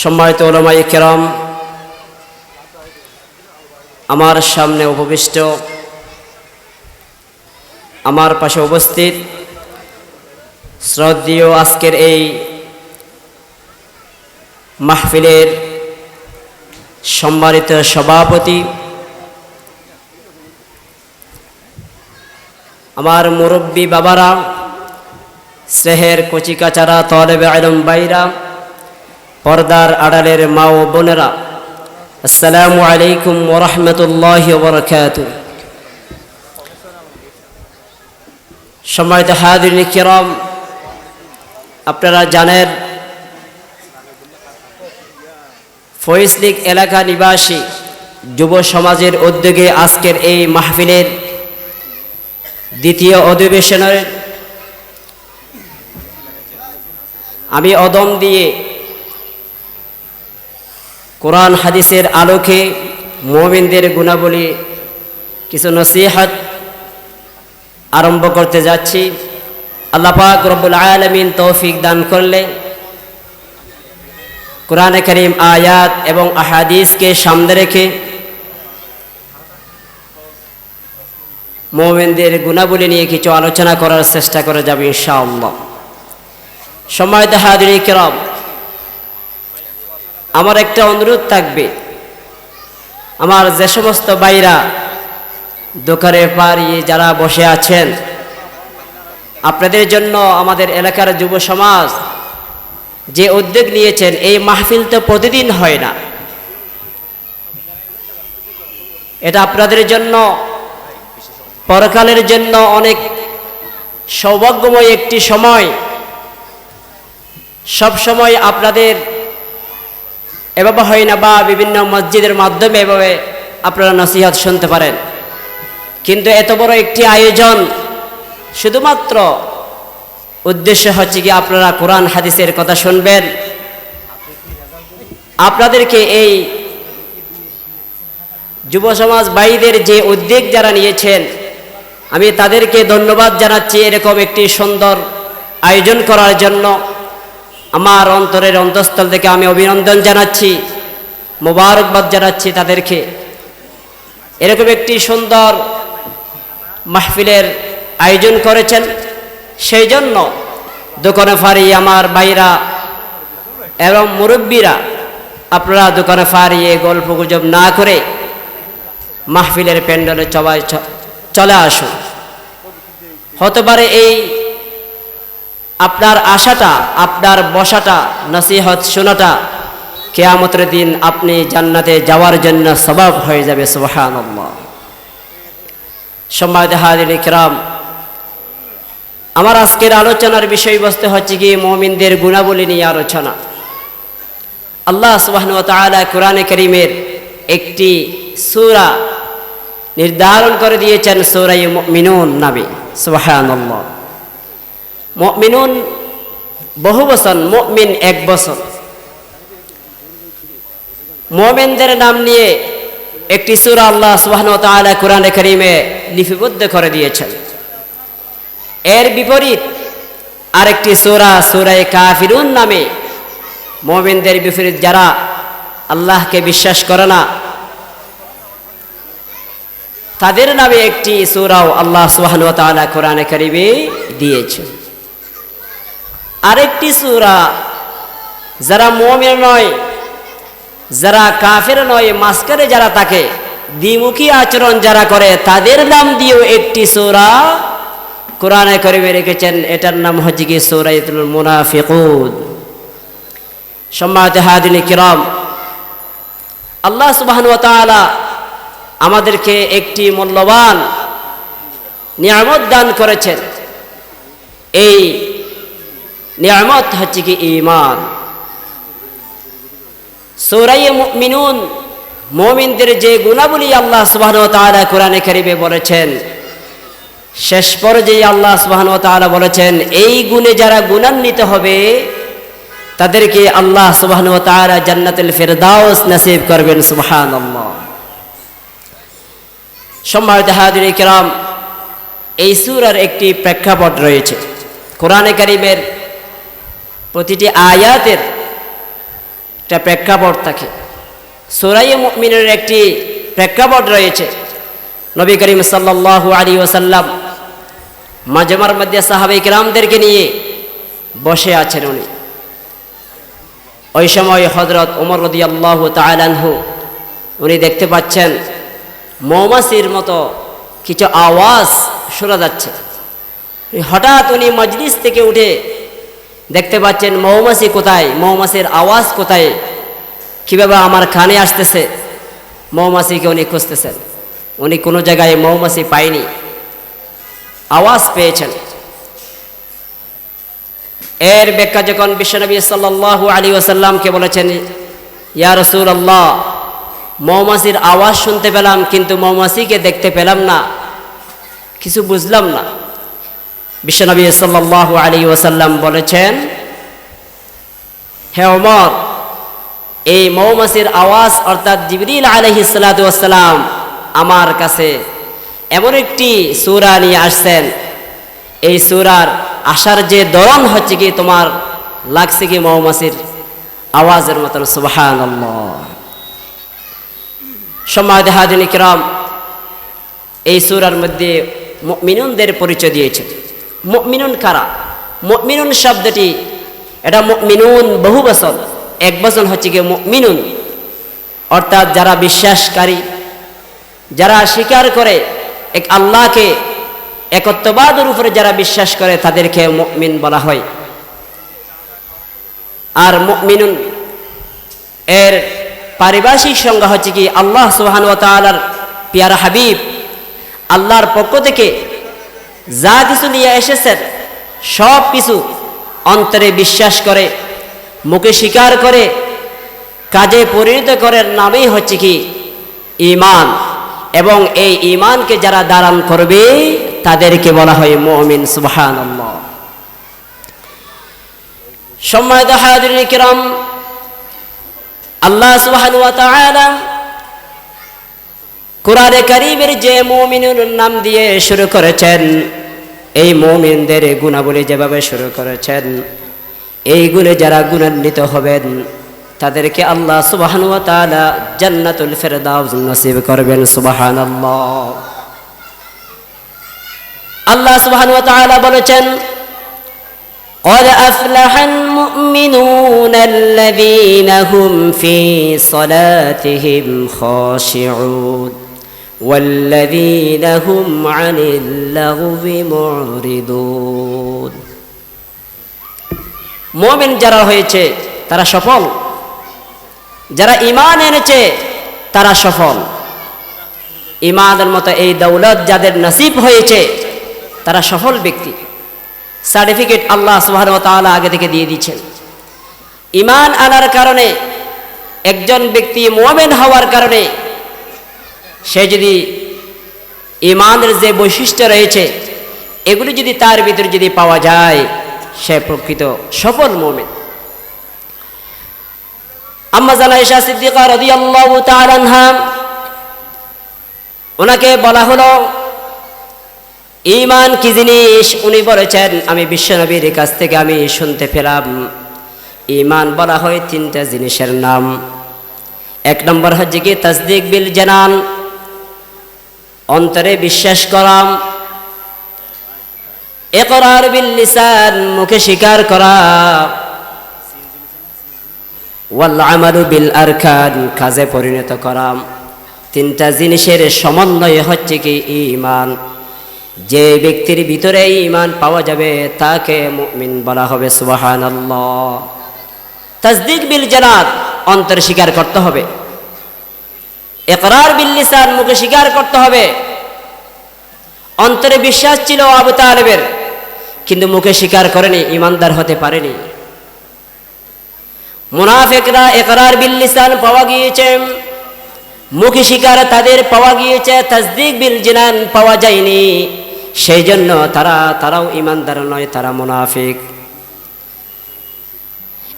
সম্মানিত ওলামাই কেরাম, আমার সামনে উপবিষ্ট, আমার পাশে উপস্থিত শ্রদ্ধীয় আজকের এই মাহফিলের সম্মানিত সভাপতি, আমার মুরব্বী বাবারা স্নেহের কচিকাচারা, তলেবে আলম বাইরা পর্দার আড়ালের মা ও বোনেরা, আসসালামু আলাইকুম ওরহমতুল্লাহ বরকাত সম্মানিত হাদিন কিরম, আপনারা জানেন ফৈসলিক এলাকা নিবাসী যুব সমাজের উদ্যোগে আজকের এই মাহফিলের দ্বিতীয় অধিবেশনের আমি অদম দিয়ে কোরআন হাদিসের আলোকে মোমিনদের গুণাবলী কিছু নসিহাত আরম্ভ করতে যাচ্ছি। আল্লাহ পাক রব্বুল আলমিন তৌফিক দান করলে কোরআনে করিম আয়াত এবং আহাদিসকে সামনে রেখে মোমেনদের গুণাবলী নিয়ে কিছু আলোচনা করার চেষ্টা করে যাবে ইনশাআল্লাহ। সময় দেখা হাদিনী কেরম আমার একটা অনুরোধ থাকবে। আমার যে সমস্ত বাইরা দোকানে পাড়িয়ে যারা বসে আছেন, আপনাদের জন্য আমাদের এলাকার যুব সমাজ যে উদ্যোগ নিয়েছেন, এই মাহফিল তো প্রতিদিন হয় না। এটা আপনাদের জন্য, পরকালের জন্য অনেক সৌভাগ্যময় একটি সময়। সব সময় আপনাদের এভাবে হয় না বা বিভিন্ন মসজিদের মাধ্যমে এভাবে আপনারা নসিহাত শুনতে পারেন। কিন্তু এত বড় একটি আয়োজন শুধুমাত্র উদ্দেশ্য হচ্ছে কি আপনারা কোরআন, হাদিসের কথা শুনবেন। আপনাদেরকে এই যুব সমাজ ভাইদের যে উদ্যোগ যারা নিয়েছেন, আমি তাদেরকে ধন্যবাদ জানাচ্ছি এরকম একটি সুন্দর আয়োজন করার জন্য। আমার অন্তরের অন্তঃস্থল থেকে আমি অভিনন্দন জানাচ্ছি, মোবারকবাদ জানাচ্ছি তাদেরকে। এরকম একটি সুন্দর মাহফিলের আয়োজন করেছেন। সেই জন্য দোকানে ফারি আমার ভাইরা এবং মুরব্বীরা, আপনারা দোকানে ফারিয়ে গল্প গুজব না করে মাহফিলের প্যান্ডেলে সবাই চলে আসুন। হতে পারে এই আপনার আশাটা, আপনার বসাটা, নসিহত শোনাটা, কেয়ামতের দিন আপনি জান্নাতে যাওয়ার জন্য স্বভাব হয়ে যাবে সুবাহান সম্মানিত হাদিন ইকরাম আমার আজকের আলোচনার বিষয়বস্তু হচ্ছে কি, মমিনদের গুণাবলী নিয়ে আলোচনা। আল্লাহ সুবাহন তালা কোরআনে করিমের একটি সুরা নির্ধারণ করে দিয়েছেন সৌরাই মিনুন নামে সুবাহান মিনুন বহু বছর মিন এক বছর মোমেনদের নাম নিয়ে একটি সুরা আল্লাহ সুবাহন তালা কোরআনে করিমে লিপিবদ্ধ করে দিয়েছেন। এর বিপরীত আরেকটি সুরা, সোরায় কাফিরুন নামে মোমেনদের বিপরীত যারা আল্লাহকে বিশ্বাস করে না, তাদের নামে একটি সুরাও আল্লাহ সুহান তালা কোরআনে করিবে দিয়েছে আরেকটি সুরা, যারা মোমের নয়, যারা কাফের নয় মাস্কারে যারা তাকে দ্বিমুখী আচরণ যারা করে, তাদের নাম দিয়েও একটি সুরা কোরআনে করিমে রেখেছেন। এটার নাম হচ্ছে কি? সৌরাইতুল মুনাফিকুদ সম্মানিত হাদিনী কিরম, আল্লাহ সুবাহন তাআলা আমাদেরকে একটি মূল্যবান নিয়ামত দান করেছেন। এই নিয়ামত হচ্ছে কি ইমান সৌরাই মিনুন মোমিনদের যে গুণাবলী আল্লাহ সুবাহন তাআলা কোরআনে করিবে বলেছেন, শেষ পর্যায়ে আল্লাহ সুবাহন তাআলা বলেছেন, এই গুণে যারা গুণান্বিত হবে, তাদেরকে আল্লাহ সুবাহন তাআলা জান্নাতুল ফেরদাউস নসিব করবেন, সুবহানাল্লাহ। সম্মানিত হাজির কিরাম, এই সূরার একটি প্রেক্ষাপট রয়েছে। কোরআনে কারিমের প্রতিটি আয়াতের একটা প্রেক্ষাপট থাকে। সোরাই মিনের একটি প্রেক্ষাপট রয়েছে। নবী করিম সাল্লাহ আলী ওসাল্লাম মাজমার মধ্যে সাহাবাই গ্রামদেরকে নিয়ে বসে আছেন উনি। ওই সময় হজরত ওমর রদি আল্লাহ তালানহু উনি দেখতে পাচ্ছেন মৌমাছির মতো কিছু আওয়াজ শোনা যাচ্ছে। হঠাৎ উনি মজলিস থেকে উঠে দেখতে পাচ্ছেন মৌমাছি কোথায়? মৌমাছির আওয়াজ কোথায়? কীভাবে আমার কানে আসতেছে? মৌমাছিকে উনি খুঁজতেছেন। উনি কোনো জায়গায় মৌমাছি পায়নি। আওয়াজ পেয়েছেন। এর ব্যাখ্যা যখন বিশ্বনবী সাল্লাল্লাহু আলী ওসাল্লামকে বলেছেন, ইয়া রসুল আল্লাহ মৌমাছির আওয়াজ শুনতে পেলাম, কিন্তু মৌমাছিকে দেখতে পেলাম না। কিছু বুঝলাম না। বিশ্বনবী সাল্লাল্লাহু আলী ওসাল্লাম বলেছেন, হে ওমর, এই মৌমাছির আওয়াজ অর্থাৎ জিবরিল আলহিসাল্লাম আমার কাছে এমন একটি সুরা নিয়ে আসছেন। এই সুরার আসার যে দরণ হচ্ছে কি, তোমার লাগছে কি মৌমাছির আওয়াজের মতন? সুবাহান সময় দেহাদিনী কিরাম, এই সুরার মধ্যে মিনুনদের পরিচয় দিয়েছে। মিনুন কারা? মিনুন শব্দটি, এটা মিনুন বহু বছর এক বছর হচ্ছে গিয়ে মিনুন অর্থাৎ যারা বিশ্বাসকারী, যারা স্বীকার করে এক আল্লাহকে একত্ববাদের উপরে যারা বিশ্বাস করে, তাদেরকে মিন বলা হয়। আর মিনুন এর পারিভাষিক সংজ্ঞা হচ্ছে কি, আল্লাহ সুহান পিয়ারা হাবিব, আল্লাহর পক্ষ থেকে যা কিছু নিয়ে এসেছেন, সব কিছু অন্তরে বিশ্বাস করে, মুখে স্বীকার করে, কাজে পরিণত করার নামেই হচ্ছে কি? ইমান এবং এই ইমানকে যারা দাঁড়ান করবে, তাদেরকে বলা হয় মমিন সুবহান সম্মানিত হায়াদুল কিরম, আল্লাহ তাআলা কোরআনে কারিমের যে মুমিনুর নাম দিয়ে শুরু করেছেন এই মুমিনদের গুণাবলী যেভাবে শুরু করেছেন এই গুণে যারা গুণান্বিত হবেন তাদেরকে আল্লাহ সুবাহান ওয়া তাআলা জান্নাতুল ফেরদাউস নসিব করবেন সুবহানাল্লাহ আল্লাহ সুবহান ওয়া তাআলা বলেছেন قد أفلح المؤمنون الذين هم في صلاتهم خاشعون والذين هم عن اللغو معرضون মোমেন যারা হয়েছে তারা সফল যারা ইমান এনেছে তারা সফল ইমানের মতো এই দৌলত যাদের নসিব হয়েছে তারা সফল ব্যক্তি সার্টিফিকেট আল্লাহ সুহান তালা আগে থেকে দিয়ে দিচ্ছেন ইমান আনার কারণে একজন ব্যক্তি মোমেন হওয়ার কারণে সে যদি ইমানের যে বৈশিষ্ট্য রয়েছে, এগুলি যদি তার ভিতরে যদি পাওয়া যায়, সে প্রকৃত সফল মোমেন। আম্মা জানাইশা সিদ্দিকা রদি আল্লাহ ওনাকে বলা হলো ইমান কি জিনিস? উনি বলেছেন, আমি বিশ্বনবীর কাছ থেকে আমি শুনতে পেলাম ইমান বলা হয় তিনটা জিনিসের নাম। এক নম্বর হচ্ছে কি, তসদিক বিল জানান অন্তরে বিশ্বাস করাম। একরার বিল লিসান মুখে স্বীকার করা। ওয়াল আমালু বিল আরকান, কাজে পরিণত করাম। তিনটা জিনিসের সমন্বয় হচ্ছে কি ইমান যে ব্যক্তির ভিতরে ইমান পাওয়া যাবে, তাকে মুমিন বলা হবে সুবাহান তাজদিক বিল জানাত অন্তর স্বীকার করতে হবে। একরার বিল লিসান মুখে স্বীকার করতে হবে। অন্তরে বিশ্বাস ছিল আবু তালেবের, কিন্তু মুখে স্বীকার করেনি, ইমানদার হতে পারেনি। মুনাফেকরা একরার বিল লিসান পাওয়া গিয়েছে। মুখে স্বীকার তাদের পাওয়া গিয়েছে তাজদিক বিল জিনান পাওয়া যায়নি। সেই জন্য তারা, তারাও ইমানদার নয়, তারা মুনাফিক।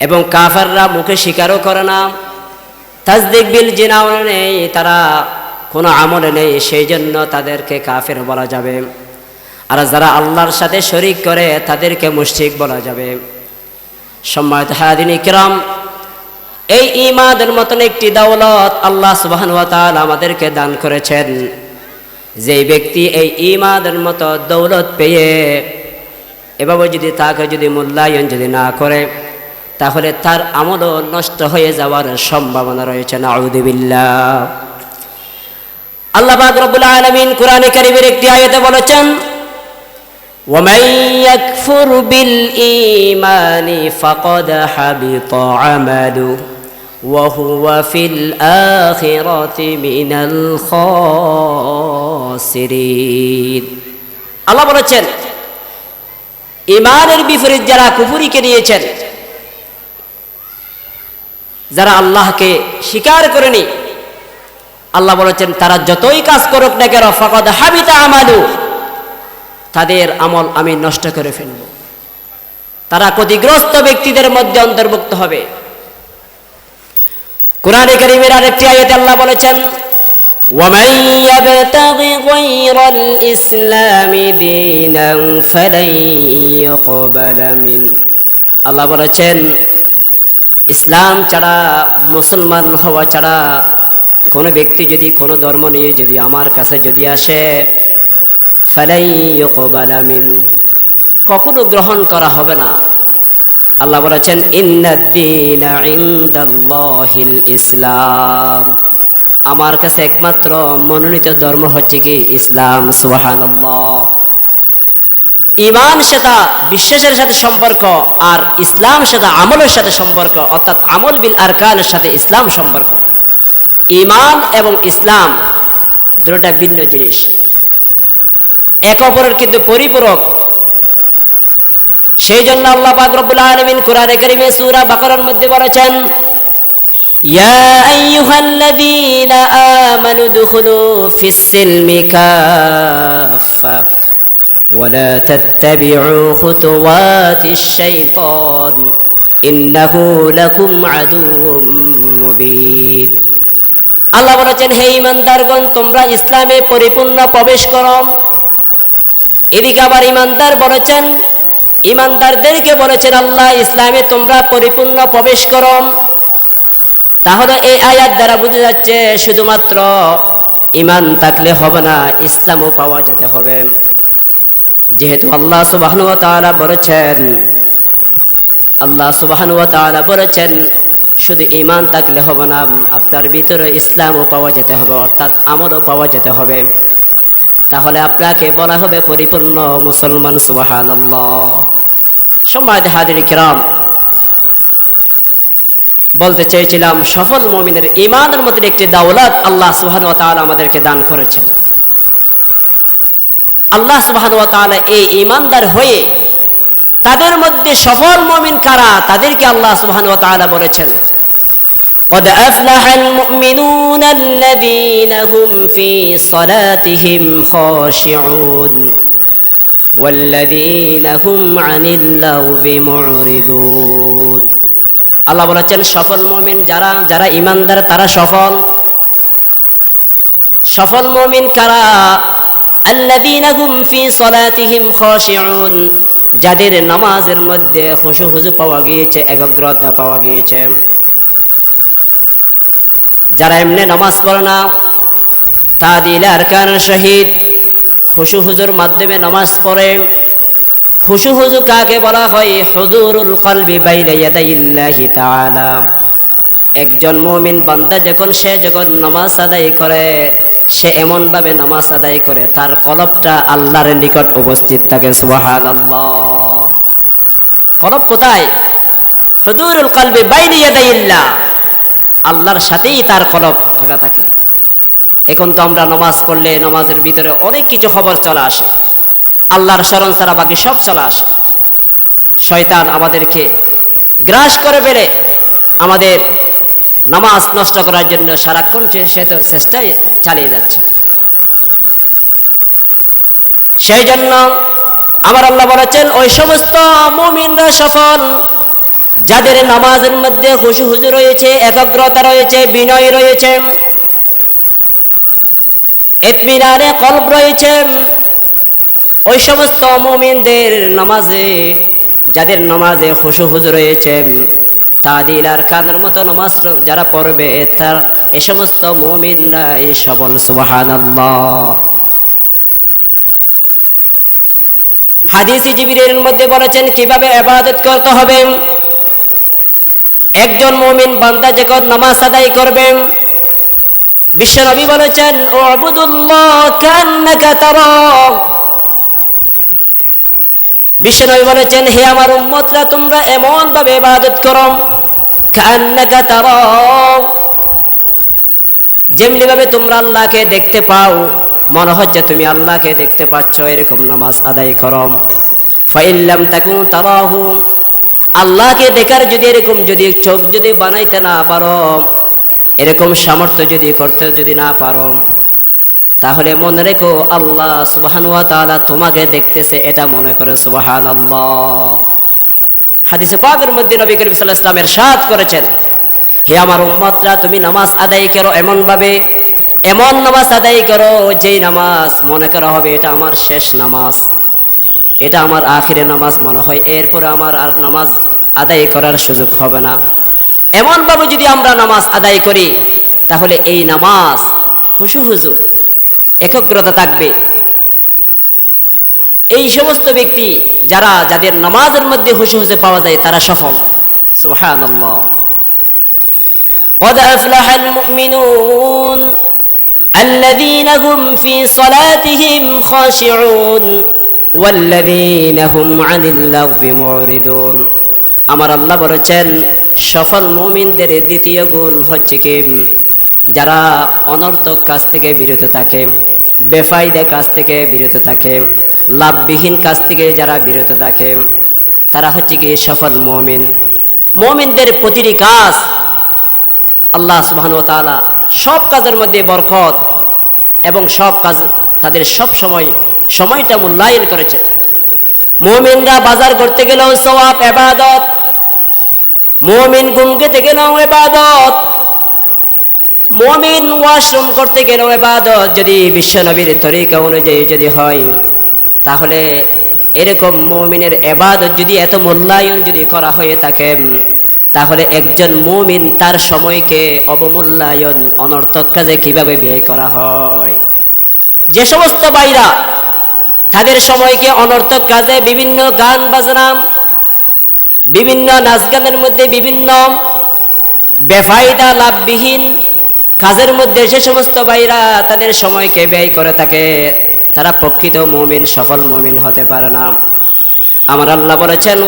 এবং কাফাররা মুখে স্বীকারও করে না। তাজদিক বিল জিনাও নেই, তারা কোনো আমলে নেই সেই জন্য তাদেরকে কাফের বলা যাবে। আর যারা আল্লাহর সাথে শরিক করে, তাদেরকে মুশরিক বলা যাবে। সম্মানিত হায়াদিন ইকরাম, এই ইমাদের মতন একটি দৌলত আল্লাহ সুবাহন আমাদেরকে দান করেছেন। যে ব্যক্তি এই ইমাদের মতো দৌলত পেয়ে, এভাবে যদি তাকে যদি মূল্যায়ন যদি না করে তাহলে তার আমলও নষ্ট হয়ে যাওয়ার সম্ভাবনা রয়েছে নাউদিবিল্লাহ আল্লাহ পাক রব্বুল আলামিন কোরআনে কারীমের একটি আয়াতে বলেছেন ومن يكفر بالإيمان فقد حبط عمله وهو في الآخرة من الخاسرين আল্লাহ বলেছেন ইমানের বিপরীত যারা কুফুরিকে নিয়েছেন যারা আল্লাহকে স্বীকার করেনি আল্লাহ বলেছেন তারা যতই কাজ করুক না কেন ফকদ হাবিতা আমালু তাদের আমল আমি নষ্ট করে ফেলব তারা ক্ষতিগ্রস্ত ব্যক্তিদের মধ্যে অন্তর্ভুক্ত হবে কোরআনে করিমের আরেকটি আয়াতে আল্লাহ বলেছেন ومن يبتغ غير الإسلام دينا فلن يقبل منه আল্লাহ বলেছেন ইসলাম ছাড়া, মুসলমান হওয়া ছাড়া কোনো ব্যক্তি যদি কোনো ধর্ম নিয়ে যদি আমার কাছে যদি আসে, ফালাই আমিন। কখনো গ্রহণ করা হবে না। আল্লাহ বলেছেন ইনদাল্লাহিল ইসলাম। আমার কাছে একমাত্র মনোনীত ধর্ম হচ্ছে কি? ইসলাম, সুবহানাল্লাহ। ইমান সেটা বিশ্বাসের সাথে সম্পর্ক আর ইসলাম সেটা আমলের সাথে সম্পর্ক, অর্থাৎ আমল বিল আরকানের সাথে ইসলাম সম্পর্ক। ইমান এবং ইসলাম দুটা ভিন্ন জিনিস। এক অপরের কিন্তু পরিপূরক। সেই জন্য আল্লাহ পাক রব্বুল আলামিন কোরআনে কারিমে সূরা বাকারার মধ্যে বলেছেন, ইয়া আইয়ুহাল্লাযীনা আমানু দুখুলু ফিস সিলমি কাফা ولا تتبعوا خطوات الشيطان إنه لكم عدو مبين আল্লাহ বলেছেন হে ইমানদারগণ তোমরা ইসলামে পরিপূর্ণ প্রবেশ করো এদিকে আবার ইমানদার বলেছেন ইমানদারদেরকে বলেছেন আল্লাহ ইসলামে তোমরা পরিপূর্ণ প্রবেশ করো তাহলে এই আয়াত দ্বারা বোঝা যাচ্ছে শুধুমাত্র ইমান থাকলে হবে না ইসলামও পাওয়া যেতে হবে যেহেতু আল্লাহ সুবাহনুয়া তাআলা বলেছেন, আল্লাহ সুবাহনুয়া তাআলা বলেছেন, শুধু ইমান থাকলে হবে না, আপনার ভিতরে ইসলামও পাওয়া যেতে হবে, অর্থাৎ আমলও পাওয়া যেতে হবে। তাহলে আপনাকে বলা হবে পরিপূর্ণ মুসলমান সুবাহান সময় হাদির কিরাম, বলতে চেয়েছিলাম, সফল মমিনের ইমানের মতন একটি দাওলাত আল্লাহ সুহান ও তাআলা আমাদেরকে দান করেছেন। আল্লাহ সুবাহান তাআলা এই ইমানদার হয়ে তাদের মধ্যে সফল মমিন কারা তাদেরকে আল্লাহ সুবাহান তাআলা বলেছেন قد أفلح المؤمنون الذين هم في صلاتهم خاشعون والذين هم عن اللغو معرضون আল্লাহ বলেছেন সফল মমিন যারা যারা ইমানদার তারা সফল সফল মমিন কারা যাদের নামাজের মধ্যে খুশু হুজু পাওয়া গিয়েছে, একাগ্রতা পাওয়া গিয়েছে। যারা এমনি নামাজ পড়ে না তা দিলে আরকান শহীদ হুসু হুজুর মাধ্যমে নামাজ পড়ে। হুসু হুজু কাকে বলা হয়? হুদুরুল কলবি বাইরে একজন মুমিন বান্দা যখন সে যখন নামাজ আদায় করে সে এমনভাবে নামাজ আদায় করে, তার কলবটা আল্লাহর নিকট উপস্থিত থাকে, সুবহানাল্লাহ। কলব কোথায়? হুদুরুল কলবি বাইরে ইয়াদাইল্লাহ। আল্লাহর সাথেই তার কলব থাকা থাকে। এখন তো আমরা নমাজ পড়লে নমাজের ভিতরে অনেক কিছু খবর চলে আসে। আল্লাহর স্মরণ ছাড়া বাকি সব চলে আসে। শয়তান আমাদেরকে গ্রাস করে ফেলে, আমাদের নামাজ নষ্ট করার জন্য সারাক্ষণ সে তো চেষ্টাই চালিয়ে যাচ্ছে। সেই জন্য আমার আল্লাহ বলেছেন, ওই সমস্ত মুমিনরা সফল, যাদের নামাজের মধ্যে হুসু হুজু রয়েছে, একাগ্রতা রয়েছে, বিনয় রয়েছে, এতমিনারে কল্প রয়েছে, ওই সমস্ত মুমিনদের নামাজে, যাদের নামাজে হুসু হুজু রয়েছে তাদিল আর কানের মতো নামাজ যারা পড়বে, তার এ সমস্ত মুমিনরা এই সবল, সুবহানাল্লাহ। হাদিসি জিবিরের মধ্যে বলেছেন, কীভাবে এবাদত করতে হবে? একজন মুমিন বান্দা যখন নামাজ আদায় করবেন বিশ্বনবী বলেছেন ও আবুদুল্লাহ কান্নাকা তারা। বিশ্বনবী বলেছেন, হে আমার উম্মতরা, তোমরা এমন ভাবে ইবাদত করো। যেমনি ভাবে তোমরা আল্লাহকে দেখতে পাও, মনে হচ্ছে তুমি আল্লাহকে দেখতে পাচ্ছ, এরকম নামাজ আদায় করম ফাইল্লাম তাকুন তারাহু। আল্লাহকে দেখার যদি এরকম যদি চোখ যদি বানাইতে না পারো, এরকম সামর্থ্য যদি করতে যদি না পারো, তাহলে মনে রেখো আল্লাহ সুবাহান তাআলা তোমাকে দেখতেছে, এটা মনে করে সুবাহান আল্লাহ হাদিসে পাকের মধ্যে নবী করিম সাল্লাহ ইসলামের সাথ করেছেন, হে আমার উম্মতরা, তুমি নামাজ আদায় করো এমনভাবে, এমন নামাজ আদায় করো যেই নামাজ মনে করা হবে এটা আমার শেষ নামাজ, এটা আমার আখিরে নামাজ মনে হয়, এরপরে আমার আর নামাজ আদায় করার সুযোগ হবে না। এমনভাবে যদি আমরা নামাজ আদায় করি, তাহলে এই নামাজ হুসু হুজু, একগ্রতা থাকবে। এই সমস্ত ব্যক্তি যারা যাদের নামাজের মধ্যে হুসু হুসে পাওয়া যায় তারা সফল সুবহানাল্লাহ قد أفلح المؤمنون الذين هم في صلاتهم خاشعون والذين هم عن اللغو معرضون আমার আল্লাহ বলেছেন সফল মুমিনদের দ্বিতীয় গুণ হচ্ছে কি যারা অনর্থক কাজ থেকে বিরত থাকে বেফাইদে কাজ থেকে বিরত থাকে লাভবিহীন কাজ থেকে যারা বিরত থাকে, তারা হচ্ছে কি সফল মমিন। মমিনদের প্রতিটি কাজ আল্লাহ সুবাহন তালা সব কাজের মধ্যে বরকত এবং সব কাজ তাদের সব সময়, সময়টা মূল্যায়ন করেছে। মমিনরা বাজার করতে গেলেও সওয়াব এবাদত মমিন গুম খেতে গেলেও এবাদত মমিন ওয়াশরুম করতে গেলেও এবাদত যদি বিশ্বনবীর তরিকা অনুযায়ী যদি হয় তাহলে এরকম মৌমিনের এবাদত যদি এত মূল্যায়ন যদি করা হয়ে থাকে তাহলে একজন মৌমিন তার সময়কে অবমূল্যায়ন, অনর্থক কাজে কীভাবে ব্যয় করা হয়? যে সমস্ত বাইরা তাদের সময়কে অনর্থক কাজে বিভিন্ন গান বাজনা, বিভিন্ন নাচ গানের মধ্যে বিভিন্ন বেফায়দা, লাভবিহীন কাজের মধ্যে যে সমস্ত বাইরা তাদের সময়কে ব্যয় করে থাকে তারা প্রকৃত মুমিন, সফল মুমিন হতে পারে না। আমার আল্লাহ বলেছেন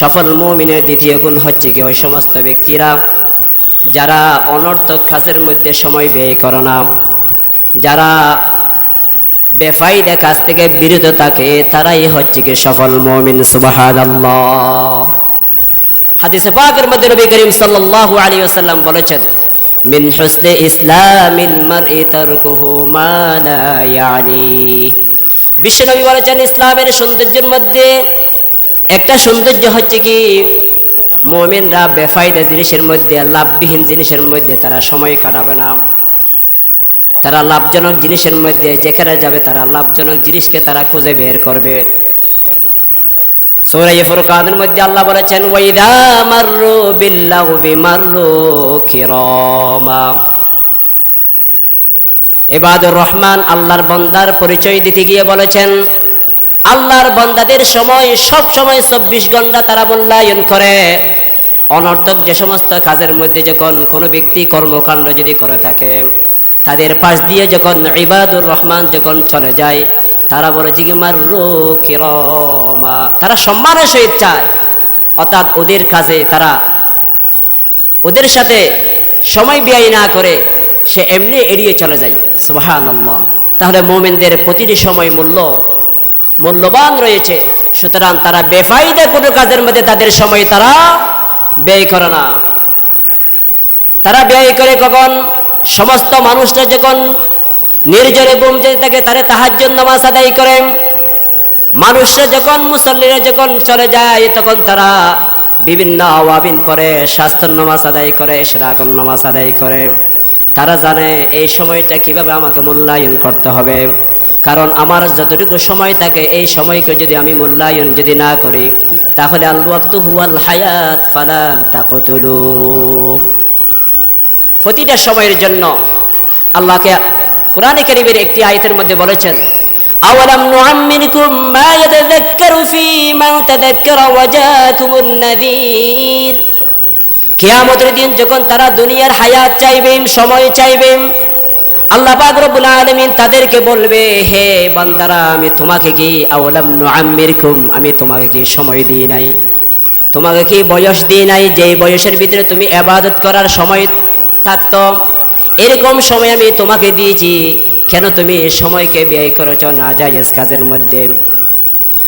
সফল মুমিনের দ্বিতীয় গুণ হচ্ছে কি? ওই সমস্ত ব্যক্তিরা যারা অনর্থক কাজের মধ্যে সময় ব্যয় করে না, যারা বেফাইদা কাজ থেকে বিরত থাকে, তারাই হচ্ছে কি সফল মুমিন, সুবহানাল্লাহ। হাদিসে পাকের মধ্যে নবী করিম সাল্লাল্লাহু আলাইহি ওয়াসাল্লাম বলেছেন মিন হুসনে ইসলামিল মারই তারকুহু মা লা ইয়ানি। বিশ্বনবী বলেছেন, ইসলামের সৌন্দর্যের মধ্যে একটা সৌন্দর্য হচ্ছে কি, মোমেনরা বেফায়দা জিনিসের মধ্যে, লাভবিহীন জিনিসের মধ্যে তারা সময় কাটাবে না। তারা লাভজনক জিনিসের মধ্যে যেখানে যাবে তারা লাভজনক জিনিসকে তারা খুঁজে বের করবে। সূরা ফুরকানের মধ্যে আল্লাহ বলেছেন, ওয়াইদা রহমান আল্লাহর পরিচয় দিতে গিয়ে বলেছেন, আল্লাহর বন্দাদের সময় সব সময় চব্বিশ ঘণ্টা তারা মূল্যায়ন করে। অনর্থক যে সমস্ত কাজের মধ্যে যখন কোনো ব্যক্তি কর্মকাণ্ড যদি করে থাকে, তাদের পাশ দিয়ে যখন ইবাদুর রহমান যখন চলে যায় তারা বলে জিগিমার রো কিরমা। তারা সম্মানের সহিত চায়। অর্থাৎ ওদের কাজে তারা ওদের সাথে সময় ব্যয় না করে সে এমনি এড়িয়ে চলে যায়। সুবাহান তাহলে মোমেনদের প্রতিটি সময় মূল্য, মূল্যবান রয়েছে। সুতরাং তারা বেফাইদা কোনো কাজের মধ্যে তাদের সময় তারা ব্যয় করে না। তারা ব্যয় করে কখন? সমস্ত মানুষরা যখন নির্জনে ঘুম যেতে থাকে, তারা তাহাজ্জুদ নামাজ আদায় করেন মানুষরা যখন মুসল্লিরা যখন চলে যায়, তখন তারা বিভিন্ন আওয়াবিন পরে স্বাস্থ্য নামাজ আদায় করে সেরাকন নামাজ আদায় করে। তারা জানে এই সময়টা কীভাবে আমাকে মূল্যায়ন করতে হবে। কারণ আমার যতটুকু সময় থাকে, এই সময়কে যদি আমি মূল্যায়ন যদি না করি, তাহলে আল ওয়াক্তু হুয়াল হায়াত ফালা তাকতুলু। প্রতিটা সময়ের জন্য আল্লাহকে কোরআনে কারিমের একটি আয়তের মধ্যে বলেছেন নুআম্মিরকুম মা ইয়াতাযাক্কারু ফী মান তাযাক্কারা ওয়া জাআকুমুন নাযীর। কিয়ামতের দিন যখন তারা দুনিয়ার হায়াত চাইবেন, সময় চাইবেন, আল্লাহ পাক রব্বুল আলামিন তাদেরকে বলবে, হে বান্দারা, আমি তোমাকে কি আওলাম নুআম্মিরকুম, আমি তোমাকে কি সময় দিই নাই? তোমাকে কি বয়স দিই নাই? যে বয়সের ভিতরে তুমি এবাদত করার সময় থাকতো এরকম সময় আমি তোমাকে দিয়েছি। কেন তুমি সময়কে ব্যয় করেছ না জায়েজ কাজের মধ্যে?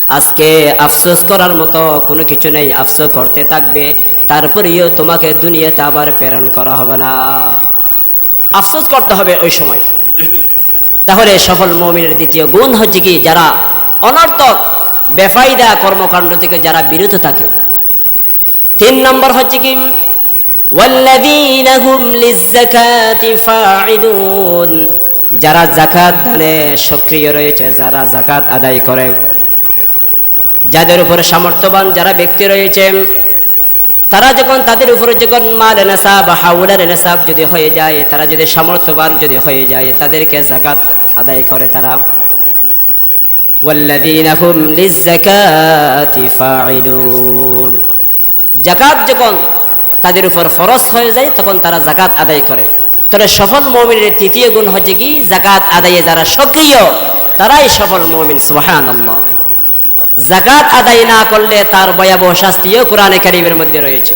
আজকে আফসোস করার মতো কোনো কিছু নেই, আফসোস করতে থাকবে। তারপরেও তোমাকে দুনিয়াতে আবার প্রেরণ করা হবে না। আফসোস করতে হবে ওই সময়। তাহলে সফল মমিনের দ্বিতীয় গুণ হচ্ছে কি? যারা অনর্থক বেফাইদা কর্মকাণ্ড থেকে যারা বিরত থাকে। তিন নম্বর হচ্ছে কি? যারা জাকাত দানে সক্রিয় রয়েছে, যারা জাকাত আদায় করে। যাদের উপরে সামর্থ্যবান যারা ব্যক্তি রয়েছে, তারা যখন তাদের উপরে যখন মাল এনেসা বা হাউলার এনেসাব যদি হয়ে যায়, তারা যদি সামর্থ্যবান যদি হয়ে যায়, তাদেরকে জাকাত আদায় করে তারা। জাকাত যখন তাদের উপর ফরজ হয়ে যায়, তখন তারা জাকাত আদায় করে। তাহলে সফল মমিনের তৃতীয় গুণ হচ্ছে কি? জাকাত আদায়ে যারা সক্রিয়, তারাই সফল মমিন সুহান জাকাত আদায় না করলে তার ভয়াবহ শাস্তিও কোরআনে কারিমের মধ্যে রয়েছে।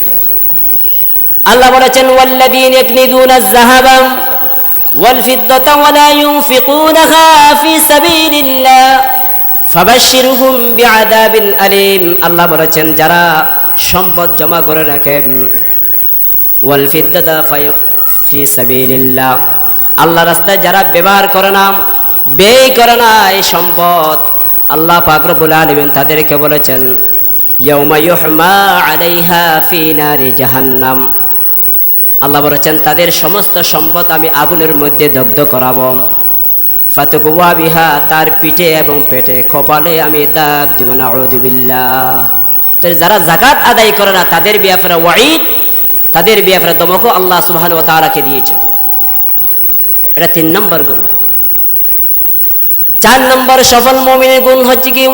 আল্লাহ বলেছেন, ওয়াল্লাযীন ইয়াকনিদুনা আয-যাহাবা ওয়াল ফিদ্দাতা ওয়া লা ইউনফিকুনাহা ফি সাবিলিল্লাহ ফাবাশশিরহুম বিআযাবিন আলীম। আল্লাহ বলেছেন, যারা সম্পদ জমা করে রাখেন ফি আল্লাহ রাস্তায় যারা ব্যবহার করে না, ব্যয় করে না এই সম্পদ, আল্লাহ পাক রব্বুল আলামিন তাদেরকে বলেছেন জাহান্নাম। আল্লাহ বলেছেন, তাদের সমস্ত সম্পদ আমি আগুনের মধ্যে দগ্ধ করাবো। ফাতুকুয়া বিহা, তার পিঠে এবং পেটে কপালে আমি দাগ দিব না তো যারা জাকাত আদায় করে না, তাদের ব্যাপারে ওয়াইদ তাদের ব্যাপারে দমকও আল্লাহ সুবহানাহু ওয়া তাআলাকে দিয়েছেন। এটা তিন নম্বর গুণ। চার নম্বর সফল মমিনের গুণ হচ্ছে কি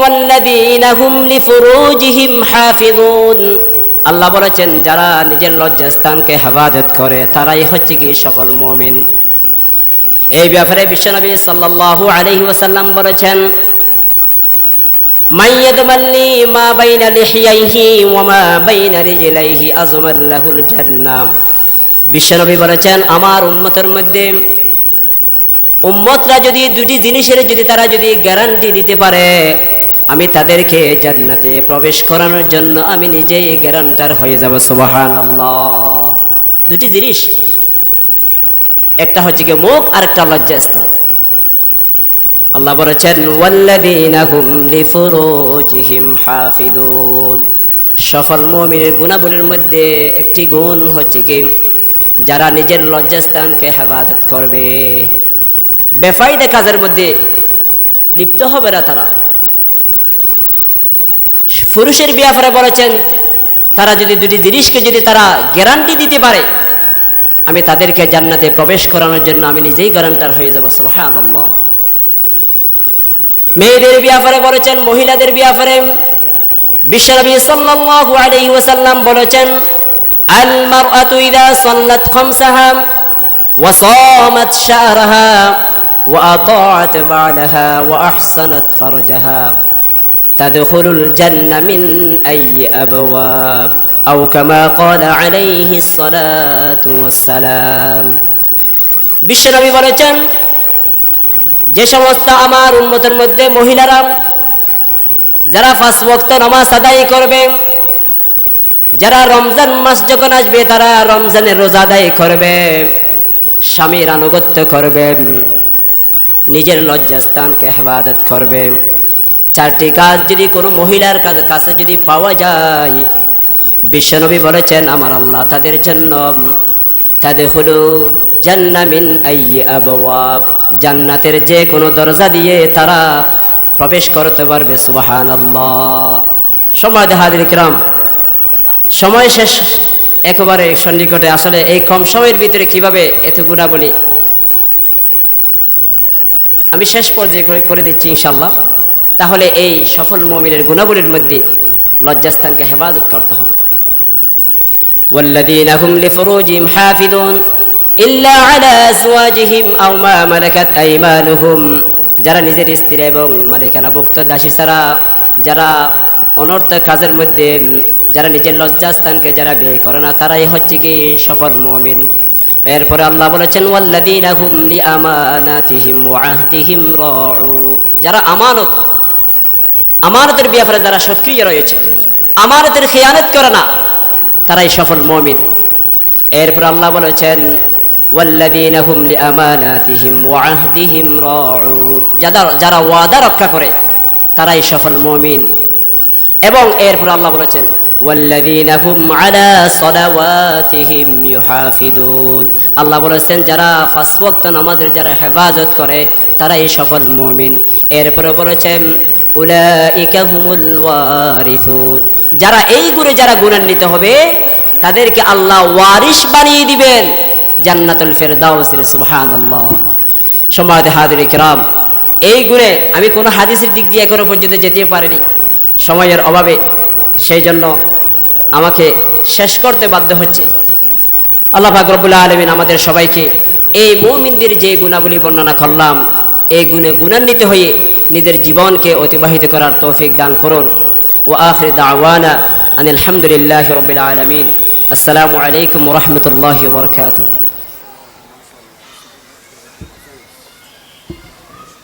আল্লাহ বলেছেন, যারা নিজের লজ্জাস্থানকে হেফাজত করে, তারাই হচ্ছে কি সফল মমিন। এই ব্যাপারে বিশ্বনবী সাল্লাল্লাহু আলাইহি ওয়াসাল্লাম বলেছেন বিশ্বনবী বলেছেন, আমার উম্মতের মধ্যে উম্মতরা যদি দুটি জিনিসের যদি তারা যদি গ্যারান্টি দিতে পারে, আমি তাদেরকে জান্নাতে প্রবেশ করানোর জন্য আমি নিজেই গ্যারান্টার হয়ে যাব। সুবাহান দুটি জিনিস, একটা হচ্ছে কি মুখ আর একটা লজ্জাস্থান। আল্লাহ বলেছেন সফল মুমিনের গুণাবলীর মধ্যে একটি গুণ হচ্ছে কি? যারা নিজের লজ্জাস্থানকে হেফাজত করবে। বেফাইদা কাজের মধ্যে লিপ্ত হবে না তারা। পুরুষের ব্যাপারে বলেছেন, তারা যদি দুটি জিনিসকে যদি তারা গ্যারান্টি দিতে পারে, আমি তাদেরকে জান্নাতে প্রবেশ করানোর জন্য আমি নিজেই গ্যারান্টার হয়ে যাব। সোহায় সুবহানাল্লাহ। মেয়েদের ব্যাপারে বলেছেন, মহিলাদের ব্যাপারে বিশ্বনবী সাল্লাল্লাহু আলাইহি ওয়াসাল্লাম বলেছেন আল মারআতু ইযা সাল্লাত খামসাহা ওয়া সামাত শাহরাহা ওয়া আতাআত বালাহা ওয়া আহসানাত ফারজাহা। তাদখুলুল জান্নাহ মিন আইয়ি আবওয়াব আও কামা ক্বালা আলাইহি সালাতু ওয়াসসালাম। বিশ্বনবী বলেছেন যে সমস্ত আমার উন্মতের মধ্যে মহিলারা যারা পাঁচ বক্ত নামাজ আদায় করবে, যারা রমজান মাস যখন আসবে, তারা রমজানের রোজা আদায় করবে, স্বামীর আনুগত্য করবে, নিজের লজ্জাস্থানকে হেফাজত করবে। চারটি কাজ যদি কোনো মহিলার কাছে যদি পাওয়া যায় বিশ্বনবী বলেছেন, আমার আল্লাহ তাদের জন্য, তাদের হলো জান্না মিন আই আবওয়াব জান্নাতের যে কোনো দরজা দিয়ে তারা প্রবেশ করতে পারবে সুবহানাল্লাহ সময় হাজির কিরাম সময় শেষ একেবারে সন্নিকটে আসলে এই কম সময়ের ভিতরে কিভাবে এত গুণাবলী আমি শেষ পর্যায়ে করে- করে দিচ্ছি ইনশাল্লাহ তাহলে এই সফল মমিনের গুণাবলীর মধ্যে লজ্জাস্থানকে হেফাজত করতে হবে والذين هم لفروجهم حافظون ইল্লা আলা আজওয়াজিহিম আও মা যারা নিজের স্ত্রী এবং মালিকানাভুক্ত দাসী ছাড়া, যারা অনর্থ কাজের মধ্যে, যারা নিজের লজ্জাস্থানকে যারা বিয়ে করে না, তারাই হচ্ছে কি সফল মমিন। এরপরে আল্লাহ বলেছেন ওয়াল্লাদিন হুম লি যারা আমানত, আমানতের ব্যাপারে যারা সক্রিয় রয়েছে, আমানতের খেয়ানত করে না, তারাই সফল মমিন। এরপর আল্লাহ বলেছেন হুম লিআমানাতিহিম ওয়া আহদিহিম রাউন। যারা ওয়াদা রক্ষা করে, তারাই সফল মমিন। এবং এরপর আল্লাহ বলেছেন, ওয়াল্লাযীনা হুম আলা সালাওয়াতিহিম ইউহাফিদুন। আল্লাহ বলেছেন, যারা পাঁচ ওয়াক্ত নামাজের যারা হেফাজত করে, তারাই সফল মুমিন। এরপরে বলেছেন, উলাইকা হুমুল ওয়ারিসুন। যারা এই গুণে যারা গুণান্বিত হবে, তাদেরকে আল্লাহ ওয়ারিস বানিয়ে দিবেন। জান্নাতুল ফেরদাউসের, সুবহানাল্লাহ। সময় হাজির ইকরাম এই গুণে আমি কোনো হাদিসের দিক দিয়ে এখনও পর্যন্ত যেতে পারিনি। সময়ের অভাবে সেই জন্য আমাকে শেষ করতে বাধ্য হচ্ছে। আল্লাহ পাক রব্বুল আলমিন আমাদের সবাইকে এই মৌমিনদের যে গুণাবলী বর্ণনা করলাম, এই গুণে গুণান্বিত হয়ে নিজের জীবনকে অতিবাহিত করার তৌফিক দান করুন। ও আখরি দাওয়ানা আনিল হামদুলিল্লাহ রবিল আলমিন। আসসালামু আলাইকুম রহমতুল্লাহ বরকাতুহ।